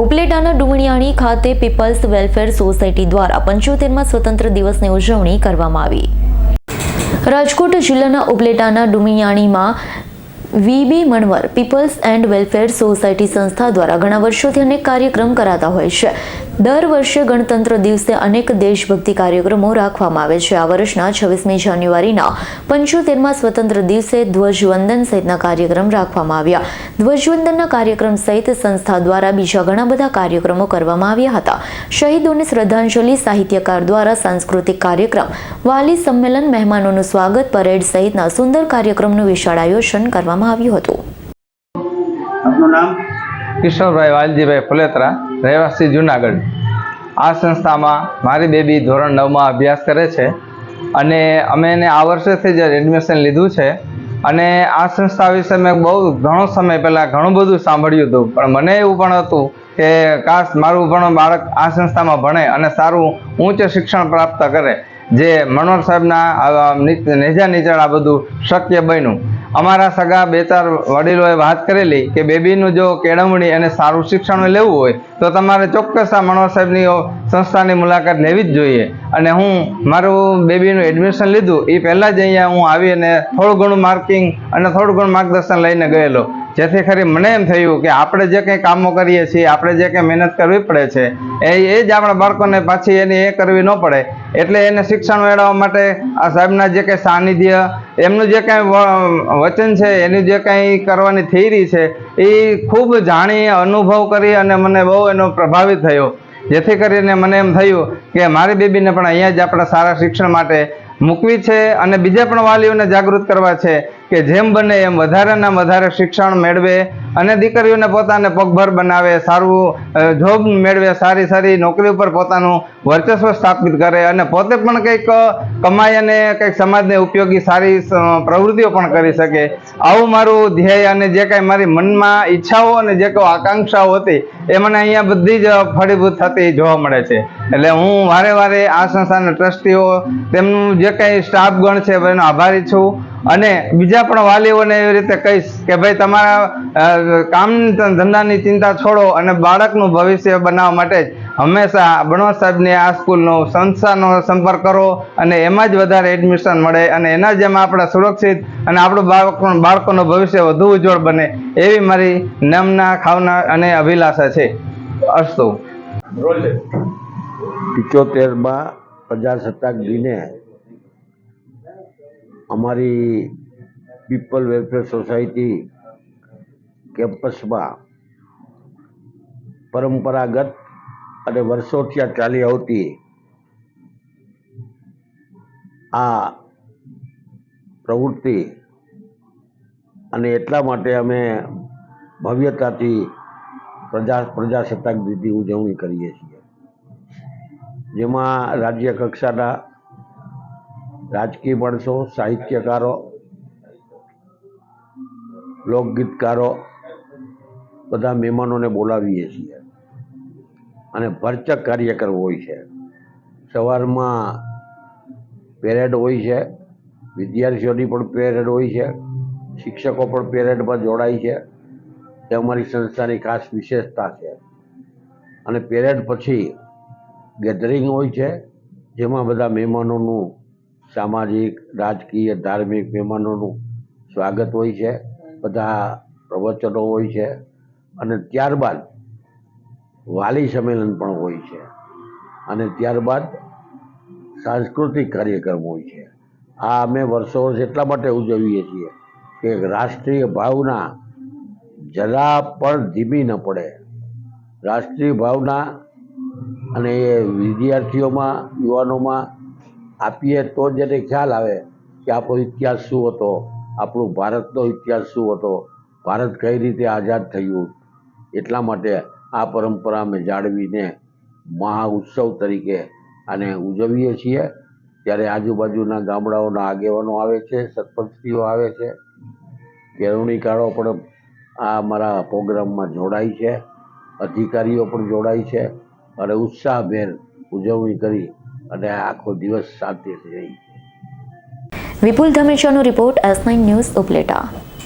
ઉપલેટાના ડુમણિયાણી ખાતે people's welfare society દ્વારા પંચોતેરમાં સ્વતંત્ર દિવસની ઉજવણી કરવામાં આવી. રાજકોટ જિલ્લાના ઉપલેટાના ડુમિયાણીમાં VB Manvar peoples and welfare society સંસ્થા દ્વારા ઘણા વર્ષોથી અનેક કાર્યક્રમ કરાતા હોય છે. દર વર્ષે ગણતંત્ર દિવસે અનેક દેશભક્તિ કાર્યક્રમો રાખવામાં આવે છે. આ વર્ષના છવ્વીસમી જાન્યુઆરીના પંચોતેરમાં સ્વતંત્ર દિવસે ધ્વજવંદન સહિતના કાર્યક્રમ રાખવામાં આવ્યા. ધ્વજવંદનના કાર્યક્રમ સહિત સંસ્થા દ્વારા બીજા ઘણા બધા કાર્યક્રમો કરવામાં આવ્યા હતા. શહીદોને શ્રદ્ધાંજલિ સાહિત્યકાર દ્વારા સાંસ્કૃતિક કાર્યક્રમ વાલી સંમેલન મહેમાનોનું સ્વાગત પરેડ સહિતના સુંદર કાર્યક્રમનું વિશાળ આયોજન કરવામાં આવ્યું હતું. કિશોરભાઈ વાલજીભાઈ ફુલેતરા. રહેવાસી જુનાગઢ. આ સંસ્થામાં મારી બેબી ધોરણ નવમાં અભ્યાસ કરે છે અને અમે એને આ વર્ષેથી જ એડમિશન લીધું છે અને આ સંસ્થા વિશે મેં બહુ ઘણો સમય પહેલાં ઘણું બધું સાંભળ્યું હતું. પણ મને એવું પણ હતું કે કાશ મારું પણ બાળક આ સંસ્થામાં ભણે અને સારું ઉચ્ચ શિક્ષણ પ્રાપ્ત કરે. જે મનોહર સાહેબના નેજા નીચળ આ બધું શક્ય બન્યું. અમારા સગા બે ચાર વડીલોએ વાત કરેલી કે બેબીનું જો કેળવણી અને સારું શિક્ષણ લેવું હોય, તો તમારે ચોક્કસ આ મનોહર સાહેબની સંસ્થાની મુલાકાત લેવી જ જોઈએ. અને હું મારું બેબીનું એડમિશન લીધું એ પહેલાં જ અહીંયા હું આવી અને થોડું ઘણું માર્કિંગ અને થોડું ઘણું માર્ગદર્શન લઈને ગયેલો. જેથી ખરી મને એમ થયું કે આપણે જે કંઈ કામો કરીએ છીએ, આપણે જે કંઈ મહેનત કરવી પડે છે, એ એ જ આપણા બાળકોને પાછી એની એ કરવી ન પડે. એટલે એને શિક્ષણ મેળવવા માટે આ સાહેબના જે કંઈ સાનિધ્ય એમનું જે કાંઈ વચન છે, એની જે કાંઈ કરવાની થિયરી છે, એ ખૂબ જાણી, અનુભવ કરી અને મને બહુ એનો પ્રભાવિત થયો. જેથી કરીને મને એમ થયું કે મારી બેબીને પણ અહીંયા જ આપણા સારા શિક્ષણ માટે મૂકવી છે અને બીજા પણ વાલીઓને જાગૃત કરવા છે. કે જેમ બને એમ વધારેના વધારે શિક્ષણ મેળવે અને દીકરીઓને પોતાને પગભર બનાવે, સારું જોબ મેળવે, સારી સારી નોકરી ઉપર પોતાનું વર્ચસ્વ સ્થાપિત કરે અને પોતે પણ કંઈક કમાઈ અને કંઈક સમાજને ઉપયોગી સારી પ્રવૃત્તિઓ પણ કરી શકે. આવું મારું ધ્યેય અને જે કાંઈ મારી મનમાં ઈચ્છાઓ અને જે કોઈ આકાંક્ષાઓ હતી, એ મને અહીંયા બધી જ ફળીભૂત થતી જોવા મળે છે. એટલે હું વારે વારે આ સંસ્થાના ટ્રસ્ટીઓ, તેમનું જે કંઈ સ્ટાફગણ છે, એનો આભારી છું. અને બીજા પણ વાલીઓને એવી રીતે કહીશ કે ભાઈ તમારા કામ ધંધાની ચિંતા છોડો અને બાળકનું ભવિષ્ય બનાવવા માટે જ હંમેશા બણવા સાહેબની આ સ્કૂલનો સંસ્થાનો સંપર્ક કરો અને એમાં જ વધારે એડમિશન મળે અને એના જ એમાં આપણે સુરક્ષિત અને આપણું બાળક બાળકોનું ભવિષ્ય વધુ ઉજ્જવળ બને એવી મારી નમના ખાવના અને અભિલાષા છે. અસ્તુ. પિચોતેરમાં પ્રજાસત્તાક દિને અમારી પીપલ વેલફેર સોસાયટી કેમ્પસમાં પરંપરાગત અને વર્ષોથી આ ચાલી આવતી આ પ્રવૃત્તિ અને એટલા માટે અમે ભવ્યતાથી પ્રજા પ્રજાસત્તાક દીધી ઉજવણી કરીએ છીએ. જેમાં રાજ્ય કક્ષાના રાજકીય માણસો, સાહિત્યકારો, લોકગીતકારો, બધા મહેમાનોને બોલાવીએ છીએ. અને ભરચક કાર્યક્રમ હોય છે. સવારમાં પેરેડ હોય છે. વિદ્યાર્થીઓની પણ પેરેડ હોય છે. શિક્ષકો પણ પેરેડમાં જોડાય છે. તે અમારી સંસ્થાની ખાસ વિશેષતા છે. અને પેરેડ પછી ગેધરિંગ હોય છે. જેમાં બધા મહેમાનોનું સામાજિક, રાજકીય, ધાર્મિક મહેમાનોનું સ્વાગત હોય છે. બધા પ્રવચનો હોય છે. અને ત્યારબાદ વાલી સંમેલન પણ હોય છે. અને ત્યારબાદ સાંસ્કૃતિક કાર્યક્રમ હોય છે. આ અમે વર્ષો વર્ષ એટલા માટે ઉજવીએ છીએ કે રાષ્ટ્રીય ભાવના જરા પણ ધીમી ન પડે. રાષ્ટ્રીય ભાવના અને એ વિદ્યાર્થીઓમાં, યુવાનોમાં આપીએ તો જ એને ખ્યાલ આવે કે આપણો ઇતિહાસ શું હતો, આપણું ભારતનો ઇતિહાસ શું હતો, ભારત કઈ રીતે આઝાદ થયું. એટલા માટે આ પરંપરા અમે જાળવીને મહા ઉત્સવ તરીકે આને ઉજવીએ છીએ. ત્યારે આજુબાજુના ગામડાઓના આગેવાનો આવે છે, સરપંચીઓ આવે છે. કેળવણીકારો પણ આ અમારા પ્રોગ્રામમાં જોડાય છે. અધિકારીઓ પણ જોડાય છે. અને ઉત્સાહભેર ઉજવણી કરી અને આખો દિવસ શાંતિથી રહી વિપુલ ધમેશાનો રિપોર્ટ એસ ન્યૂઝ ઉપલેટા.